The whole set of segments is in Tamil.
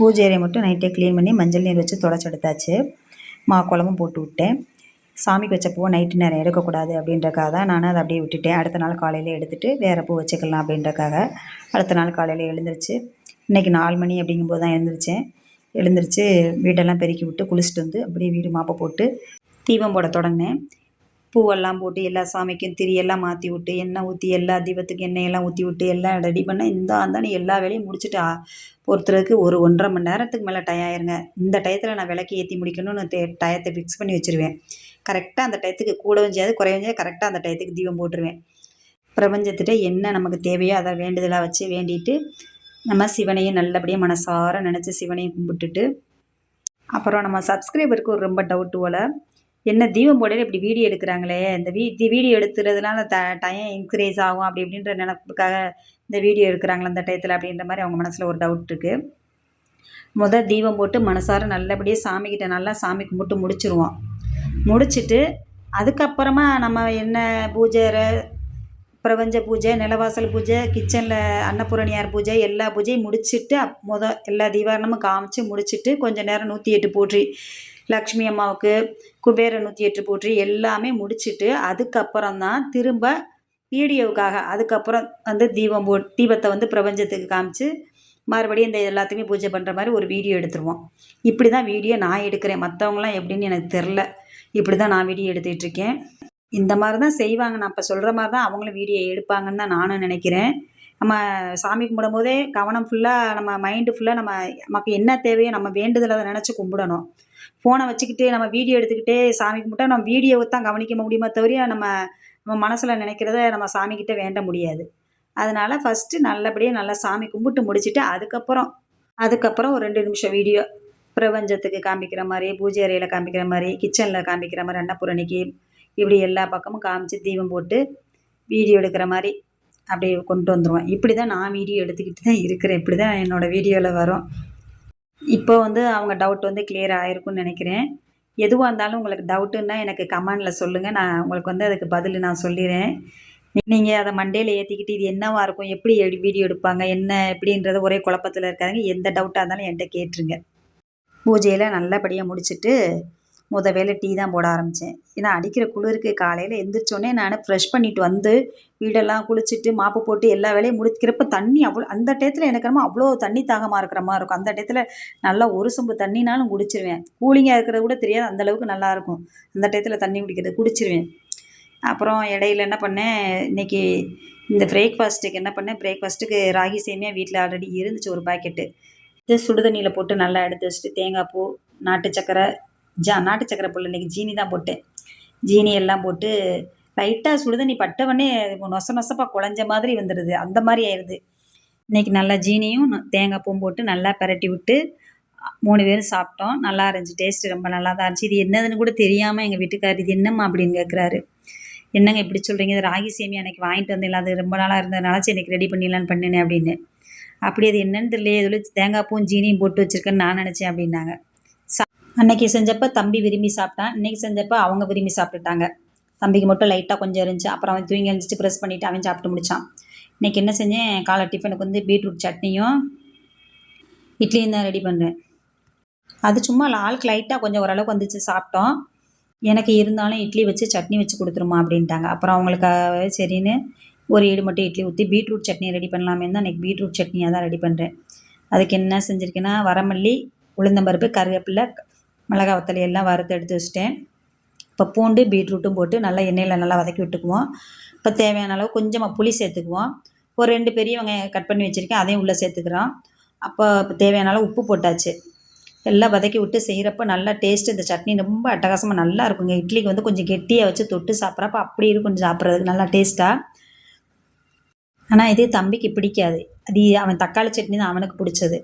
பூஜை அறையை மட்டும் நைட்டே க்ளீன் பண்ணி மஞ்சள் நீர் வச்சு தொடச்சி எடுத்தாச்சு மா குழம்பும் போட்டு விட்டேன். சாமிக்கு வச்ச பூவை நைட்டு நேரம் எடுக்கக்கூடாது அப்படின்றக்காக தான் நான் அதை அப்படியே விட்டுட்டேன். அடுத்த நாள் காலையில் எடுத்துகிட்டு வேறு பூ வச்சுக்கலாம் அப்படின்றக்காக அடுத்த நாள் காலையில் எழுந்திரிச்சு. இன்றைக்கி நாலு மணி அப்படிங்கும்போது தான் எழுந்திரிச்சேன். எழுந்திரிச்சு வீடெல்லாம் பெருக்கி விட்டு குளிச்சுட்டு வந்து அப்படியே வீடு மாப்பை போட்டு தீபம் போட தொடங்கினேன். பூவெல்லாம் போட்டு எல்லா சாமிக்கும் திரியெல்லாம் மாற்றி விட்டு எண்ணெய் ஊற்றி எல்லா தீபத்துக்கும் எண்ணெயெல்லாம் ஊற்றி விட்டு எல்லாம் ரெடி பண்ண இந்த அந்தானே எல்லா வேலையும் முடிச்சுட்டு பொறுத்துறதுக்கு ஒரு ஒன்றரை மணி நேரத்துக்கு மேலே டயம் ஆயிருங்க. இந்த டயத்தில் நான் விளக்கு ஏற்றி முடிக்கணும்னு தே டயத்தை ஃபிக்ஸ் பண்ணி வச்சுருவேன். கரெக்டாக அந்த டயத்துக்கு கூடவும் செய்யாது குறையவும் செய்யாது கரெக்டாக அந்த டயத்துக்கு தீபம் போட்டுருவேன். பிரபஞ்சத்திட்ட என்ன நமக்கு தேவையோ அதை வேண்டுதலாக வச்சு வேண்டிட்டு நம்ம சிவனையும் நல்லபடியாக மனசார நினச்சி சிவனையும் கும்பிட்டுட்டு அப்புறம் நம்ம சப்ஸ்கிரைபருக்கு ஒரு ரொம்ப டவுட் போல் என்ன தீபம் போடையில் இப்படி வீடியோ எடுக்கிறாங்களே? இந்த வீ வீடியோ எடுத்துறதுனால த டைம் இன்க்ரீஸ் ஆகும் அப்படி இப்படின்ற நினப்புக்காக இந்த வீடியோ எடுக்கிறாங்களே அந்த டயத்தில் அப்படின்ற மாதிரி அவங்க மனசில் ஒரு டவுட் இருக்குது முதல் தீபம் போட்டு மனசார நல்லபடியாக சாமிக்கிட்ட நல்லா சாமி கும்பிட்டு முடிச்சிருவோம். முடிச்சுட்டு அதுக்கப்புறமா நம்ம என்ன பூஜை பிரபஞ்ச பூஜை நிலவாசல் பூஜை கிச்சனில் அன்னபூரணியார் பூஜை எல்லா பூஜையும் முடிச்சுட்டு முத எல்லா தீபாரணமும் காமிச்சு முடிச்சுட்டு கொஞ்சம் நேரம் நூற்றி எட்டு போற்றி லக்ஷ்மி அம்மாவுக்கு குபேர நூற்றி எட்டு போற்றி எல்லாமே முடிச்சுட்டு அதுக்கப்புறம் தான் திரும்ப வீடியோவுக்காக அதுக்கப்புறம் வந்து தீபம் போ தீபத்தை வந்து பிரபஞ்சத்துக்கு காமிச்சு மறுபடியும் இந்த எல்லாத்தையுமே பூஜை பண்ணுற மாதிரி ஒரு வீடியோ எடுத்துருவோம். இப்படி தான் வீடியோ நான் எடுக்கிறேன். மற்றவங்களாம் எப்படின்னு எனக்கு தெரில இப்படி தான் நான் வீடியோ எடுத்துகிட்டு இருக்கேன். இந்த மாதிரி தான் செய்வாங்க. நான் இப்போ சொல்கிற மாதிரி தான் அவங்களும் வீடியோ எடுப்பாங்கன்னு தான் நானும் நினைக்கிறேன். நம்ம சாமி கும்பிடும் போதே கவனம் ஃபுல்லாக நம்ம மைண்டு ஃபுல்லாக நம்ம நமக்கு என்ன தேவையோ நம்ம வேண்டுதலை அதை நினச்சி கும்பிடணும். ஃபோனை வச்சுக்கிட்டு நம்ம வீடியோ எடுத்துக்கிட்டே சாமி கும்பிட்டா நம்ம வீடியோவை தான் கவனிக்க முடியுமா தவிர நம்ம நம்ம மனசில் நினைக்கிறத நம்ம சாமிக்கிட்ட வேண்ட முடியாது. அதனால் ஃபஸ்ட்டு நல்லபடியாக நல்லா சாமி கும்பிட்டு முடிச்சுட்டு அதுக்கப்புறம் அதுக்கப்புறம் ஒரு ரெண்டு நிமிஷம் வீடியோ பிரபஞ்சத்துக்கு காமிக்கிற மாதிரி பூஜை அறையில் காமிக்கிற மாதிரி கிச்சனில் காமிக்கிற மாதிரி அன்னபூரணிக்கு இப்படி எல்லா பக்கமும் காமிச்சு தீபம் போட்டு வீடியோ எடுக்கிற மாதிரி அப்படியே கொண்டு வந்துடுவேன் இப்படி தான் நான் வீடியோ எடுத்துக்கிட்டு தான் இருக்கிறேன். இப்படி தான் என்னோடய வீடியோவில் வரும். இப்போ வந்து அவங்க டவுட் வந்து கிளியர் ஆகிருக்குன்னு நினைக்கிறேன். எதுவாக இருந்தாலும் உங்களுக்கு டவுட்டுன்னா எனக்கு கமெண்டில் சொல்லுங்கள் நான் உங்களுக்கு வந்து அதுக்கு பதில் நான் சொல்லிடுறேன். நீங்கள் அதை மண்டேல ஏற்றிக்கிட்டு இது என்னவாக இருக்கும்? எப்படி எடு வீடியோ எடுப்பாங்க? என்ன? எப்படின்றது ஒரே குழப்பத்தில் இருக்காதுங்க. எந்த டவுட்டாக இருந்தாலும் என்கிட்ட கேட்டுருங்க. பூஜையில் நல்லபடியாக முடிச்சுட்டு முத வேலை டீ தான் போட ஆரம்பித்தேன் ஏன்னா அடிக்கிற குளிருக்கு காலையில் எந்திரிச்சோடனே நான் ஃப்ரெஷ் பண்ணிட்டு வந்து வீடெல்லாம் குளிச்சுட்டு மாப்பு போட்டு எல்லா வேலையும் முடிக்கிறப்ப தண்ணி அவ்வளோ அந்த டயத்தில் எனக்கு என்னமோ அவ்வளோ தண்ணி தாகமாக இருக்கிற மாதிரி இருக்கும். அந்த டயத்தில் நல்லா ஒரு சொம்பு தண்ணினாலும் குடிச்சிருவேன். கூலிங்காக இருக்கிறது கூட தெரியாது அந்தளவுக்கு நல்லாயிருக்கும் அந்த டயத்தில் தண்ணி குடிக்கிறது குடிச்சிருவேன். அப்புறம் இடையில என்ன பண்ணேன் இன்னைக்கு இந்த பிரேக்ஃபாஸ்ட்டுக்கு என்ன பண்ணேன் பிரேக்ஃபாஸ்ட்டுக்கு ராகி சேமியா வீட்டில் ஆல்ரெடி இருந்துச்சு ஒரு பாக்கெட்டு இது சுடுதண்ணியில் போட்டு நல்லா எடுத்து வச்சுட்டு தேங்காய் பூ நாட்டு சக்கரை ஜா நாட்டு சக்கரை புல் இன்றைக்கி ஜீனி தான் போட்டேன் ஜீனி எல்லாம் போட்டு லைட்டாக சுடுதண்ணி பட்டவொடனே நொச நொசப்பாக குழஞ்ச மாதிரி வந்துடுது அந்த மாதிரி ஆயிடுது இன்றைக்கி நல்லா ஜீனியும் தேங்காய் பூவும் போட்டு நல்லா பிரட்டி விட்டு மூணு பேரும் சாப்பிட்டோம். நல்லா இருந்துச்சு. டேஸ்ட்டு ரொம்ப நல்லா தான் இருந்துச்சு. இது என்னதுன்னு கூட தெரியாமல் எங்கள் வீட்டுக்காரர் இது என்னம்மா அப்படின்னு கேட்குறாரு என்னங்க இப்படி சொல்கிறீங்க இது ராகி சேமியா அன்னைக்கு வாங்கிட்டு வந்தீங்களா அது ரொம்ப நாளாக இருந்ததுனால சரி எனக்கு ரெடி பண்ணிடலான்னு பண்ணினேன் அப்படின்னு. அப்படி அது என்னன்னு தெரியல இதில் தேங்காய் பூவும் ஜீனியும் போட்டு வச்சிருக்கேன்னு நான் நினச்சேன் அப்படின்னாங்க. அன்னைக்கு செஞ்சப்போ தம்பி விரும்பி சாப்பிட்டான் இன்னைக்கு செஞ்சப்போ அவங்க விரும்பி சாப்பிட்டுட்டாங்க. தம்பிக்கு மட்டும் லைட்டாக கொஞ்சம் இருந்துச்சு. அப்புறம் அவன் தூங்கி எழுந்துச்சு ப்ரெஸ் பண்ணிவிட்டு அவன் சாப்பிட்டு முடிச்சான். இன்னைக்கு என்ன செஞ்சேன்? காலை டிஃபனுக்கு வந்து பீட்ரூட் சட்னியும் இட்லியும் தான் ரெடி பண்ணுறேன் அது சும்மா ஆளுக்கு லைட்டாக கொஞ்சம் ஓரளவுக்கு வந்துச்சு சாப்பிட்டோம். எனக்கு இருந்தாலும் இட்லி வச்சு சட்னி வச்சு கொடுத்துருமா அப்படின்ட்டாங்க. அப்புறம் அவங்களுக்கு சரின்னு ஒரு ஈடு மட்டும் இட்லி ஊற்றி பீட்ரூட் சட்னி ரெடி பண்ணலாமே தான் இன்றைக்கி பீட்ரூட் சட்னியாக தான் ரெடி பண்ணுறேன் அதுக்கு என்ன செஞ்சுருக்கேன்னா வரமல்லி உளுந்தம்பருப்பு கருவேப்பிலை மிளகா வத்தலி எல்லாம் வறுத்து எடுத்து வச்சுட்டேன். இப்போ பூண்டு பீட்ரூட்டும் போட்டு நல்லா எண்ணெயில் நல்லா வதக்கி விட்டுக்குவோம். இப்போ தேவையான அளவு கொஞ்சமாக புளி சேர்த்துக்குவோம். ஒரு ரெண்டு பெரிய வெங்காயம் கட் பண்ணி வச்சுருக்கேன் அதையும் உள்ளே சேர்த்துக்கிறோம். அப்போ இப்போ தேவையான அளவு உப்பு போட்டாச்சு. எல்லாம் வதக்கி விட்டு செய்கிறப்ப நல்லா டேஸ்ட்டு இந்த சட்னி ரொம்ப அட்டகாசமாக நல்லா இருக்குங்க. இட்லிக்கு வந்து கொஞ்சம் கெட்டியாக வச்சு தொட்டு சாப்பிட்றப்ப அப்படி இருக்கும் சாப்பிட்றதுக்கு நல்லா டேஸ்ட்டாக ஆனால் இது தம்பிக்கு பிடிக்காது. அது அவன் தக்காளி சட்னி தான் அவனுக்கு பிடிச்சது.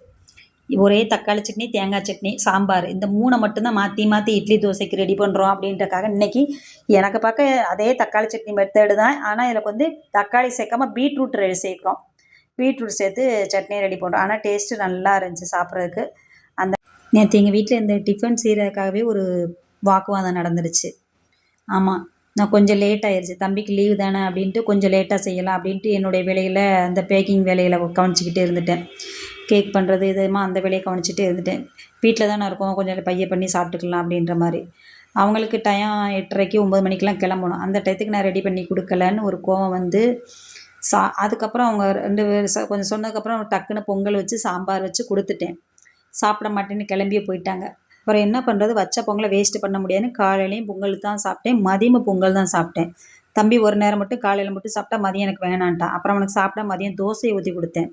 ஒரே தக்காளி சட்னி தேங்காய் சட்னி சாம்பார். இந்த மூணை மட்டும்தான் மாற்றி மாற்றி இட்லி தோசைக்கு ரெடி பண்ணுறோம் அப்படின்றக்காக இன்னைக்கு எனக்கு பார்க்க அதே தக்காளி சட்னி மெத்தேடு தான். ஆனால் இதில் வந்து தக்காளி சேர்க்காம பீட்ரூட் ரெடி சேர்க்குறோம். பீட்ரூட் சேர்த்து சட்னி ரெடி பண்ணுறோம் ஆனால் டேஸ்ட்டு நல்லா இருந்துச்சு சாப்பிட்றதுக்கு. அந்த நேற்று எங்கள் வீட்டில் இந்த டிஃபன் செய்கிறதுக்காகவே ஒரு வாக்குவாதம் நடந்துருச்சு. ஆமாம் நான் கொஞ்சம் லேட் ஆயிடுச்சு தம்பிக்கு லீவு தானே அப்படின்ட்டு கொஞ்சம் லேட்டாக செய்யலாம் அப்படின்ட்டு என்னுடைய வேலையில் அந்த பேக்கிங் வேலையில் கவனிச்சிக்கிட்டே இருந்துட்டேன். கேக் பண்ணுறது இதுமா அந்த வேலையை கவனிச்சிட்டே இருந்துட்டேன். வீட்டில் தானே இருக்கோம். கொஞ்சம் பைய பண்ணி சாப்பிட்டுக்கலாம் அப்படின்ற மாதிரி. அவங்களுக்கு டயம் எட்டரைக்கு ஒம்பது மணிக்கெலாம் கிளம்பணும். அந்த டயத்துக்கு நான் ரெடி பண்ணி கொடுக்கலன்னு ஒரு கோவம் வந்து சா அதுக்கப்புறம் அவங்க ரெண்டு பேர் கொஞ்சம் சொன்னதுக்கப்புறம் டக்குன்னு பொங்கல் வச்சு சாம்பார் வச்சு கொடுத்துட்டேன். சாப்பிட மாட்டேன்னு கிளம்பியே போயிட்டாங்க. அப்புறம் என்ன பண்ணுறது வச்ச பொங்கலை வேஸ்ட்டு பண்ண முடியாதுன்னு காலையிலையும் பொங்கல் தான் சாப்பிட்டேன். மதியமும் பொங்கல் தான் சாப்பிட்டேன். தம்பி ஒரு நேரம் மட்டும் காலையில் மட்டும் சாப்பிட்டா மதியம் எனக்கு வேணான்ட்டான். அப்புறம் அவனுக்கு சாப்பிட்டா மதியம் தோசையை ஊற்றி கொடுத்தேன்.